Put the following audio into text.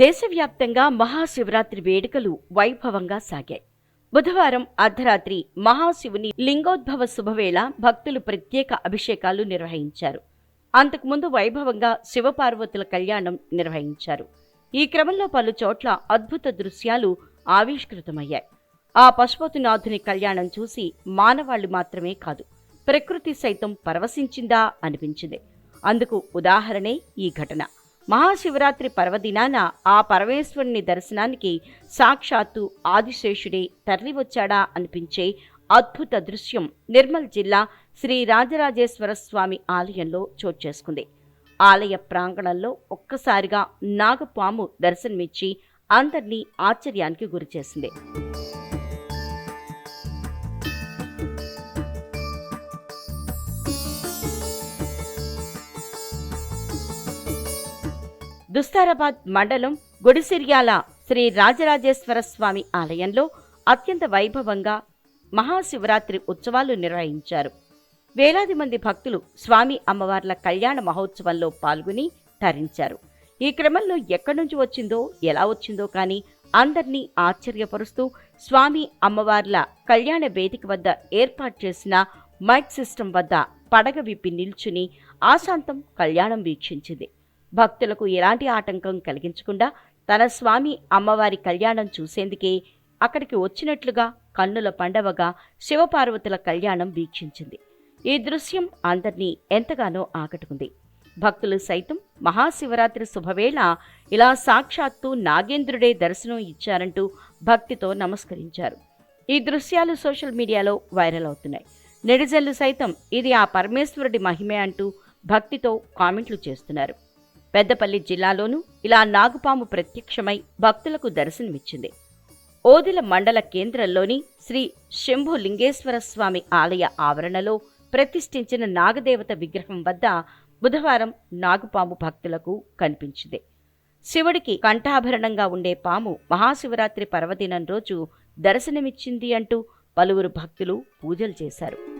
దేశవ్యాప్తంగా మహాశివరాత్రి వేడుకలు వైభవంగా సాగాయి. బుధవారం అర్ధరాత్రి మహాశివుని లింగోద్భవ శుభవేళ భక్తులు ప్రత్యేక అభిషేకాలు నిర్వహించారు. అంతకుముందు వైభవంగా శివపార్వతుల కళ్యాణం నిర్వహించారు. ఈ క్రమంలో పలు చోట్ల అద్భుత దృశ్యాలు ఆవిష్కృతమయ్యాయి. ఆ పశుపతినాథుని కళ్యాణం చూసి మానవాళ్ళు మాత్రమే కాదు ప్రకృతి సైతం పరవశించిందా అనిపించింది. అందుకు ఉదాహరణే ఈ ఘటన. మహాశివరాత్రి పర్వదినాన ఆ పరమేశ్వరుని దర్శనానికి సాక్షాత్తు ఆదిశేషుడే తరలివచ్చాడా అనిపించే అద్భుత దృశ్యం నిర్మల్ జిల్లా శ్రీ రాజరాజేశ్వర స్వామి ఆలయంలో చోటు చేసుకుంది. ఆలయ ప్రాంగణంలో ఒక్కసారిగా నాగపాము దర్శనమిచ్చి అందరినీ ఆశ్చర్యానికి గురిచేసింది. దుస్తారాబాద్ మండలం గుడిసిర్యాల శ్రీ రాజరాజేశ్వర స్వామి ఆలయంలో అత్యంత వైభవంగా మహాశివరాత్రి ఉత్సవాలు నిర్వహించారు. వేలాది మంది భక్తులు స్వామి అమ్మవార్ల కళ్యాణ మహోత్సవంలో పాల్గొని తరించారు. ఈ క్రమంలో ఎక్కడి నుంచి వచ్చిందో ఎలా వచ్చిందో కానీ అందరినీ ఆశ్చర్యపరుస్తూ స్వామి అమ్మవార్ల కళ్యాణ వేదిక వద్ద ఏర్పాటు చేసిన మైక్ సిస్టమ్ వద్ద పడగ విప్పి నిల్చుని ఆశాంతం కళ్యాణం వీక్షించింది. భక్తులకు ఎలాంటి ఆటంకం కలిగించకుండా తన స్వామి అమ్మవారి కళ్యాణం చూసేందుకే అక్కడికి వచ్చినట్లుగా కన్నుల పండవగా శివపార్వతుల కళ్యాణం వీక్షించింది. ఈ దృశ్యం అందరినీ ఎంతగానో ఆకట్టుకుంది. భక్తులు సైతం మహాశివరాత్రి శుభవేళ ఇలా సాక్షాత్తు నాగేంద్రుడే దర్శనం ఇచ్చారంటూ భక్తితో నమస్కరించారు. ఈ దృశ్యాలు సోషల్ మీడియాలో వైరల్ అవుతున్నాయి. నెటిజన్లు సైతం ఇది ఆ పరమేశ్వరుడి మహిమే అంటూ భక్తితో కామెంట్లు చేస్తున్నారు. పెద్దపల్లి జిల్లాలోనూ ఇలా నాగుపాము ప్రత్యక్షమై భక్తులకు దర్శనమిచ్చింది. ఓదిల మండల కేంద్రంలోని శ్రీ శంభు లింగేశ్వర స్వామి ఆలయ ఆవరణలో ప్రతిష్ఠించిన నాగదేవత విగ్రహం వద్ద బుధవారం నాగుపాము భక్తులకు కనిపించింది. శివుడికి కంఠాభరణంగా ఉండే పాము మహాశివరాత్రి పర్వదినం రోజు దర్శనమిచ్చింది అంటూ పలువురు భక్తులు పూజలు చేశారు.